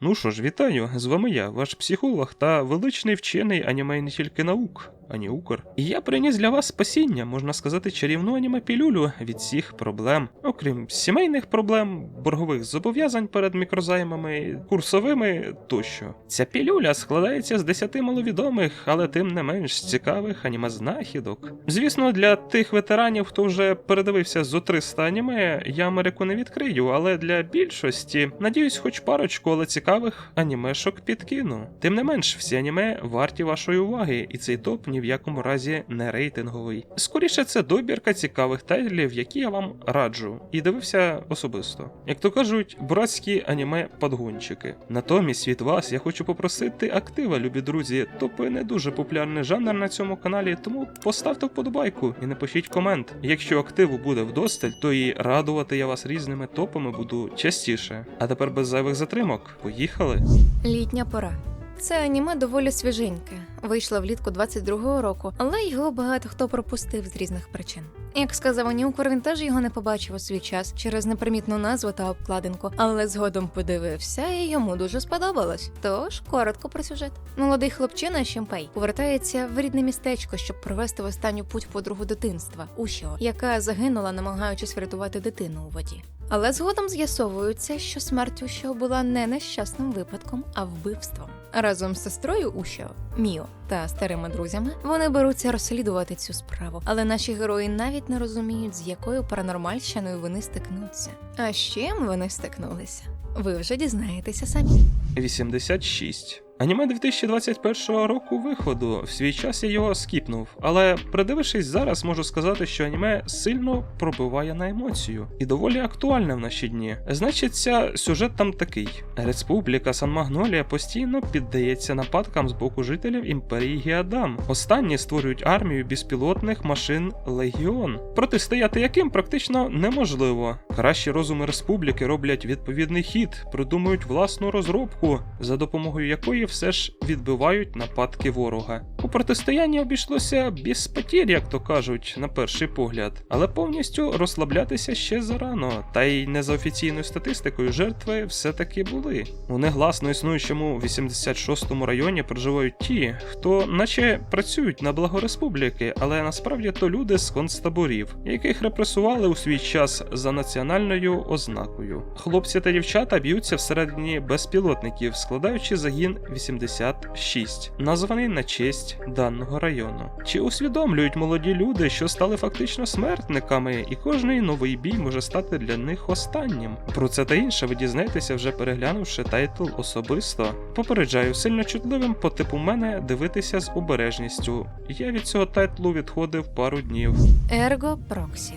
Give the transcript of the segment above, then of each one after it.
Ну що ж, вітаю, з вами я, ваш психолог та величний вчений аніме не тільки наук, ані укр. І я приніс для вас спасіння, можна сказати, чарівну аніме-пілюлю від всіх проблем, окрім сімейних проблем, боргових зобов'язань перед мікрозаймами, курсовими тощо. Ця пілюля складається з 10 маловідомих, але тим не менш цікавих аніме-знахідок. Звісно, для тих ветеранів, хто вже передивився зо 300 аніме, я Америку не відкрию, але для більшості, надіюсь, хоч парочку, але цікавих анімешок підкину. Тим не менш, всі аніме варті вашої уваги, і цей топ ні в якому разі не рейтинговий. Скоріше, це добірка цікавих тайтлів, які я вам раджу, і дивився особисто. Як то кажуть, братські аніме подгончики. Натомість від вас я хочу попросити актива, любі друзі. Топи не дуже популярний жанр на цьому каналі, тому поставте вподобайку і напишіть комент. Якщо активу буде вдосталь, то і радувати я вас різними топами буду частіше. А тепер без зайвих затримок. Поїхали! Літня пора. Це аніме доволі свіженьке. Вийшло влітку 22-го року, але його багато хто пропустив з різних причин. Як сказав Анюкор, він теж його не побачив у свій час через непримітну назву та обкладинку, але згодом подивився і йому дуже сподобалось. Тож коротко про сюжет. Молодий хлопчина Шімпей повертається в рідне містечко, щоб провести в останню путь подругу дитинства Ушіо, яка загинула, намагаючись врятувати дитину у воді. Але згодом з'ясовується, що смерть Ушіо була не нещасним випадком, а вбивством. Разом з сестрою Ушіо, Міо та старими друзями вони беруться розслідувати цю справу, але наші герої навіть не розуміють, з якою паранормальщиною вони стикнуться. А з чим вони стикнулися? Ви вже дізнаєтеся самі. 86. Аніме 2021 року виходу. В свій час я його скіпнув, але придивившись зараз, можу сказати, що аніме сильно пробиває на емоцію і доволі актуальне в наші дні. Значиться, сюжет там такий: Республіка Сан Магнолія постійно піддається нападкам з боку жителів імперії Гіадам. Останні створюють армію безпілотних машин Легіон, протистояти яким практично неможливо. Кращі розуми республіки роблять відповідний хід, придумують власну розробку, за допомогою якої все ж відбивають нападки ворога. У протистоянні обійшлося без потір, як то кажуть, на перший погляд, але повністю розслаблятися ще зарано, та й не за офіційною статистикою жертви все-таки були. У негласно існуючому 86-му районі проживають ті, хто наче працюють на благо республіки, але насправді то люди з концтаборів, яких репресували у свій час за національною ознакою. Хлопці та дівчата б'ються всередині безпілотників, складаючи загін 86, названий на честь даного району. Чи усвідомлюють молоді люди, що стали фактично смертниками, і кожний новий бій може стати для них останнім? Про це та інше ви дізнаєтеся вже переглянувши тайтл особисто. Попереджаю сильно чутливим по типу мене дивитися з обережністю. Я від цього тайтлу відходив пару днів. Ерго Проксі.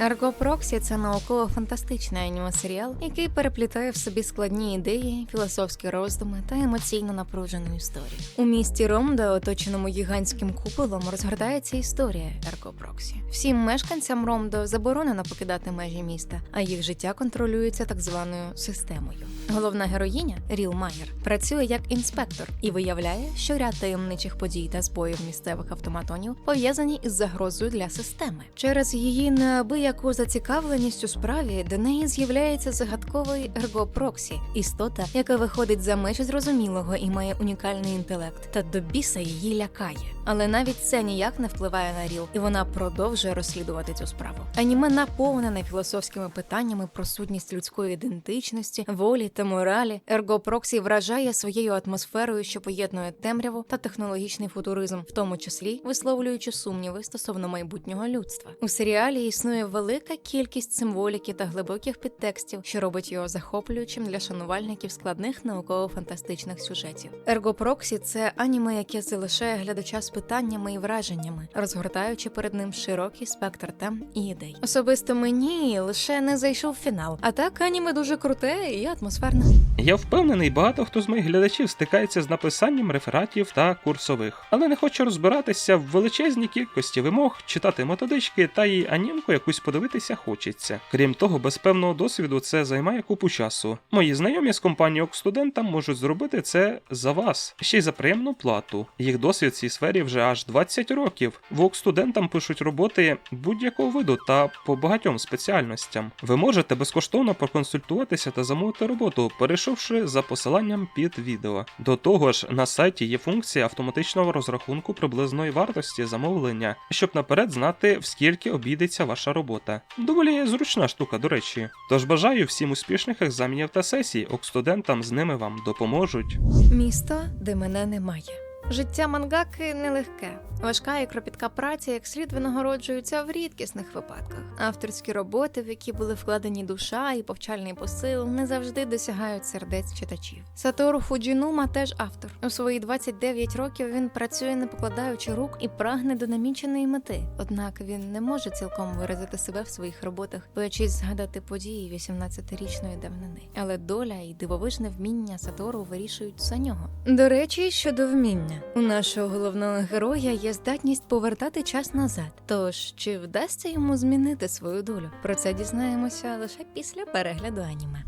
Ерго Проксі це науково-фантастичний аніме-серіал, який переплітає в собі складні ідеї, філософські роздуми та емоційно напружену історію. У місті Ромда, оточеному гігантським куполом, розгортається історія Ерго Проксі. Всім мешканцям Ромдо заборонено покидати межі міста, а їх життя контролюється так званою системою. Головна героїня Ріл Майер працює як інспектор і виявляє, що ряд таємничих подій та збоїв місцевих автоматонів пов'язані із загрозою для системи. Через її неабияку зацікавленість у справі до неї з'являється загадковий ергопроксі, істота, яка виходить за межі зрозумілого і має унікальний інтелект, та до біса її лякає. Але навіть це ніяк не впливає на Ріл, і вона продовжує розслідувати цю справу. Аніме наповнене філософськими питаннями про сутність людської ідентичності, волі та моралі. Ергопроксі вражає своєю атмосферою, що поєднує темряву та технологічний футуризм, в тому числі висловлюючи сумніви стосовно майбутнього людства. У серіалі існує велика кількість символіки та глибоких підтекстів, що робить його захоплюючим для шанувальників складних науково-фантастичних сюжетів. Ергопроксі це аніме, яке залишає глядача з питаннями і враженнями, розгортаючи перед ним широкий спектр тем і ідей. Особисто мені лише не зайшов фінал, а так аніме дуже круте і атмосферне. Я впевнений, багато хто з моїх глядачів стикається з написанням рефератів та курсових, але не хоче розбиратися в величезній кількості вимог, читати методички та й анімку якусь подивитися хочеться. Крім того, без певного досвіду це займає купу часу. Мої знайомі з компанії студентам можуть зробити це за вас, ще й за приємну плату. Їх досвід в цій сфері вже аж 20 років. Вок студентам пишуть роботи будь-якого виду та по багатьом спеціальностям. Ви можете безкоштовно проконсультуватися та замовити роботу перейшовши за посиланням під відео. До того ж, на сайті є функція автоматичного розрахунку приблизної вартості замовлення, щоб наперед знати, в скільки обійдеться ваша робота. Доволі зручна штука, до речі. Тож бажаю всім успішних екзаменів та сесій, окстудентам з ними вам допоможуть. Місто, де мене немає. Життя мангаки нелегке. Важка і кропітка праця, як слід винагороджуються в рідкісних випадках. Авторські роботи, в які були вкладені душа і повчальний посил, не завжди досягають сердець читачів. Сатору Фуджінума теж автор. У свої 29 років він працює, не покладаючи рук і прагне до наміченої мети. Однак він не може цілком виразити себе в своїх роботах, боячись згадати події 18-річної давнини. Але доля і дивовижне вміння Сатору вирішують за нього. До речі, щодо вміння, у нашого головного героя є здатність повертати час назад. Тож чи вдасться йому змінити свою долю? Про це дізнаємося лише після перегляду аніме.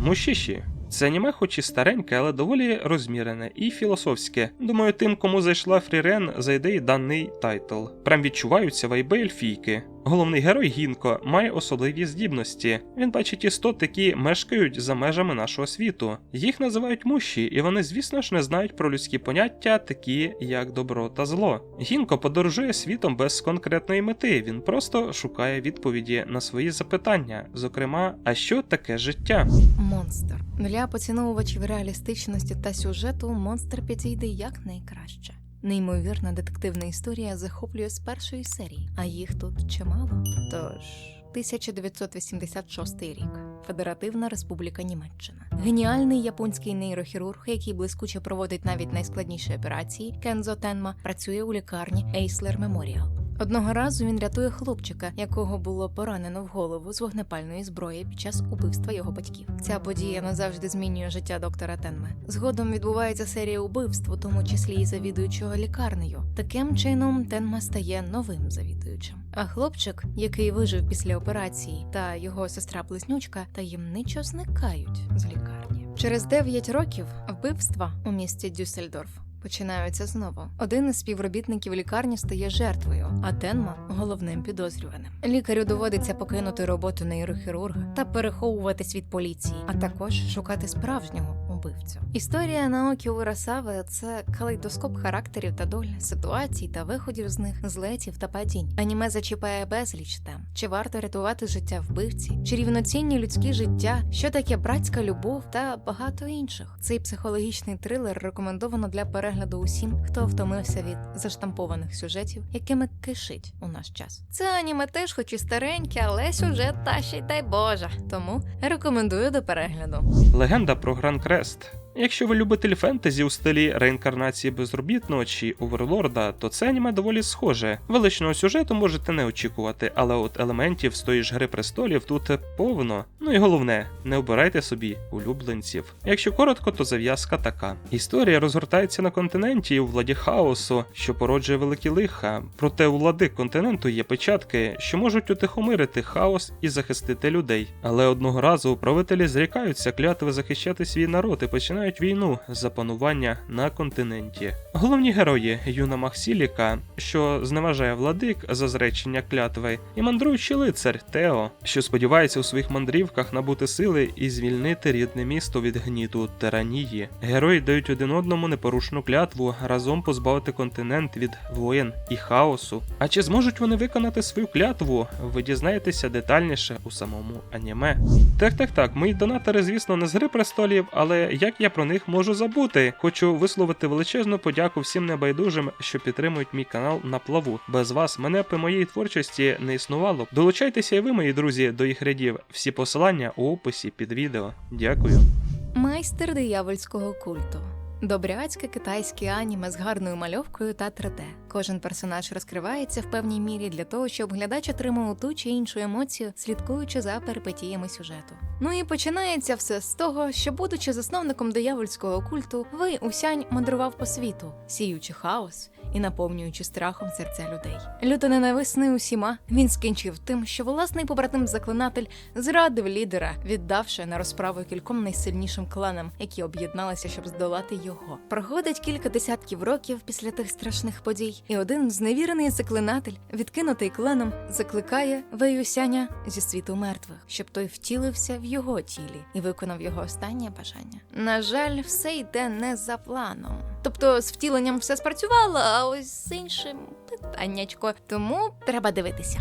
Мушіші. Це аніме хоч і стареньке, але доволі розмірене і філософське. Думаю, тим, кому зайшла Фрірен, зайде й даний тайтл. Прям відчуваються вайби ельфійки. Головний герой Гінко має особливі здібності. Він бачить істот, які мешкають за межами нашого світу. Їх називають муші, і вони, звісно ж, не знають про людські поняття, такі як добро та зло. Гінко подорожує світом без конкретної мети. Він просто шукає відповіді на свої запитання, зокрема, а що таке життя? Монстр для поціновувачів реалістичності та сюжету монстр підійде якнайкраще. Неймовірна детективна історія захоплює з першої серії, а їх тут чимало. Тож 1986 рік. Федеративна Республіка Німеччина. Геніальний японський нейрохірург, який блискуче проводить навіть найскладніші операції, Кензо Тенма працює у лікарні Ейслер Меморіал. Одного разу він рятує хлопчика, якого було поранено в голову з вогнепальної зброї під час убивства його батьків. Ця подія назавжди змінює життя доктора Тенме. Згодом відбувається серія убивств, у тому числі і завідуючого лікарнею. Таким чином Тенма стає новим завідуючим. А хлопчик, який вижив після операції, та його сестра-близнючка таємничо зникають з лікарні. Через 9 років вбивства у місті Дюссельдорф починаються знову. Один із співробітників лікарні стає жертвою, а Тенма головним підозрюваним. Лікарю доводиться покинути роботу нейрохірурга та переховуватись від поліції, а також шукати справжнього убивцю. Історія Наокі Урасави – це калейдоскоп характерів та доль, ситуацій та виходів з них, злетів та падінь. Аніме зачіпає безліч тем. Чи варто рятувати життя вбивці, чи рівноцінні людські життя, що таке братська любов та багато інших. Цей психологічний трилер рекомендовано для перегляду усім, хто втомився від заштампованих сюжетів, якими кишить у наш час. Це аніме теж, хоч і стареньке, але сюжет та ще й дай Боже. Тому рекомендую до перегляду. Легенда про Гран podcast. Якщо ви любитель фентезі у стилі реінкарнації безробітного чи оверлорда, то це аніме доволі схоже. Величного сюжету можете не очікувати, але от елементів з тої ж гри престолів тут повно. Ну і головне, не обирайте собі улюбленців. Якщо коротко, то зав'язка така: історія розгортається на континенті у владі хаосу, що породжує великі лиха. Проте у влади континенту є печатки, що можуть утихомирити хаос і захистити людей. Але одного разу правителі зрікаються клятви захищати свій народ і починають війну за панування на континенті. Головні герої Юна Махсіліка, що зневажає владик за зречення клятви, і мандруючий лицар Тео, що сподівається у своїх мандрівках набути сили і звільнити рідне місто від гніту тиранії. Герої дають один одному непорушну клятву разом позбавити континент від воєн і хаосу. А чи зможуть вони виконати свою клятву? Ви дізнаєтеся детальніше у самому аніме. Так, так, так, мої донатори, звісно, не з гри престолів, але як я про них можу забути? Хочу висловити величезну подяку всім небайдужим, що підтримують мій канал на плаву. Без вас мене по моїй творчості не існувало. Долучайтеся і ви, мої друзі, до їх рядів. Всі посилання у описі під відео. Дякую. Майстер диявольського культу. Добряцьке китайське аніме з гарною мальовкою та 3D. Кожен персонаж розкривається в певній мірі для того, щоб глядач отримав ту чи іншу емоцію, слідкуючи за перипетіями сюжету. Ну і починається все з того, що, будучи засновником диявольського культу, ви усянь мандрував по світу, сіючи хаос і наповнюючи страхом серця людей. Люто ненависний усіма, він скінчив тим, що власний побратим заклинатель зрадив лідера, віддавши на розправу кільком найсильнішим кланам, які об'єдналися, щоб здолати його. Проходить кілька десятків років після тих страшних подій, і один зневірений заклинатель, відкинутий кланом, закликає Веюсяня зі світу мертвих, щоб той втілився в його тілі і виконав його останнє бажання. На жаль, все йде не за планом. Тобто з втіленням все спрацювало, а ось з іншим питаннячко. Тому треба дивитися.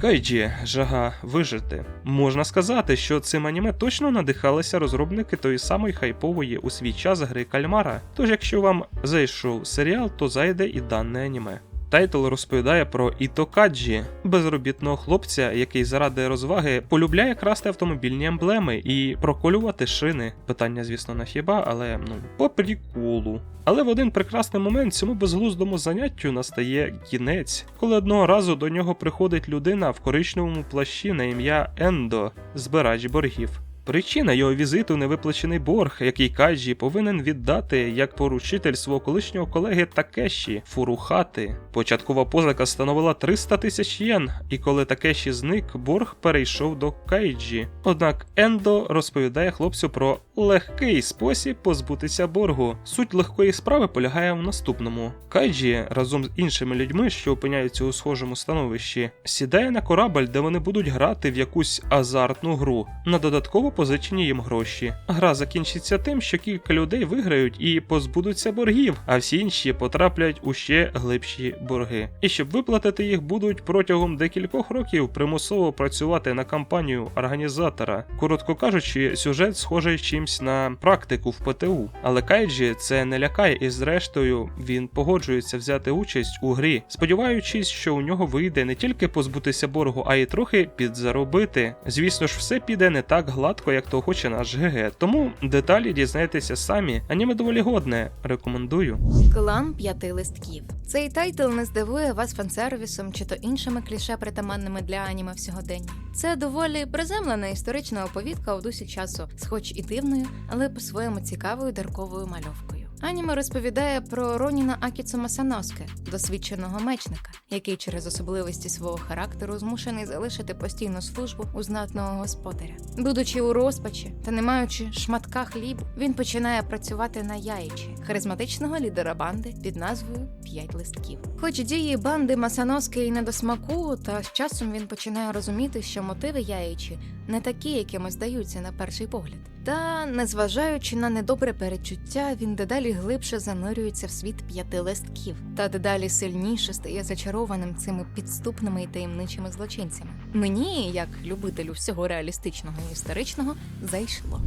Кайджі, жага, вижити. Можна сказати, що цим аніме точно надихалися розробники тої самої хайпової у свій час гри Кальмара. Тож, якщо вам зайшов серіал, то зайде і дане аніме. Тайтл розповідає про Ітокаджі, безробітного хлопця, який заради розваги полюбляє красти автомобільні емблеми і проколювати шини. Питання, звісно, на хіба, але ну по приколу. Але в один прекрасний момент цьому безглуздому заняттю настає кінець, коли одного разу до нього приходить людина в коричневому плащі на ім'я Ендо, збирач боргів. Причина його візиту невиплачений борг, який Кайджі повинен віддати як поручитель свого колишнього колеги Такеші Фурухати. Початкова позика становила 300 тисяч єн, і коли Такеші зник, борг перейшов до Кайджі. Однак Ендо розповідає хлопцю про легкий спосіб позбутися боргу. Суть легкої справи полягає в наступному: Кайджі разом з іншими людьми, що опиняються у схожому становищі, сідає на корабль, де вони будуть грати в якусь азартну гру на додатково позичені їм гроші. Гра закінчиться тим, що кілька людей виграють і позбудуться боргів, а всі інші потраплять у ще глибші борги. І щоб виплатити їх, будуть протягом декількох років примусово працювати на кампанію організатора. Коротко кажучи, сюжет схожий чимсь на практику в ПТУ. Але Кайджі це не лякає, і зрештою він погоджується взяти участь у грі, сподіваючись, що у нього вийде не тільки позбутися боргу, а й трохи підзаробити. Звісно ж, все піде не так гладко, як то хоче наш ГГ. Тому деталі дізнаєтеся самі. Аніме доволі годне. Рекомендую. Клан п'яти листків. Цей тайтл не здивує вас фансервісом чи то іншими кліше притаманними для аніме всьогодення. Це доволі приземлена історична оповідка у дусі часу, з хоч і дивною, але по-своєму цікавою дарковою мальовкою. Аніме розповідає про Роніна Акіцу Масаноске, досвідченого мечника, який через особливості свого характеру змушений залишити постійну службу у знатного господаря. Будучи у розпачі та не маючи шматка хлібу, він починає працювати на яйчі, харизматичного лідера банди під назвою П'ять листків. Хоч дії банди Масаноски і не до смаку, та з часом він починає розуміти, що мотиви яєчі не такі, якими здаються на перший погляд. Та, незважаючи на недобре перечуття, він дедалі глибше занурюється в світ п'яти листків, та дедалі сильніше стає зачарованим цими підступними і таємничими злочинцями. Мені, як любителю всього реалістичного і історичного, зайшло.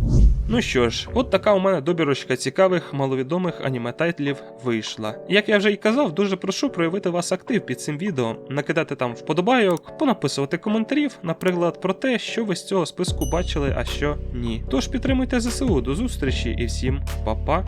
Ну що ж, от така у мене добірочка цікавих маловідомих аніме тайтлів вийшла. Як я вже й казав, дуже прошу проявити вас актив під цим відео, накидати там вподобайок, понаписувати коментарів, наприклад, про те, що ви з цього списку бачили, а що ні. Тож підтримуйте ЗСУ, до зустрічі і всім па-па!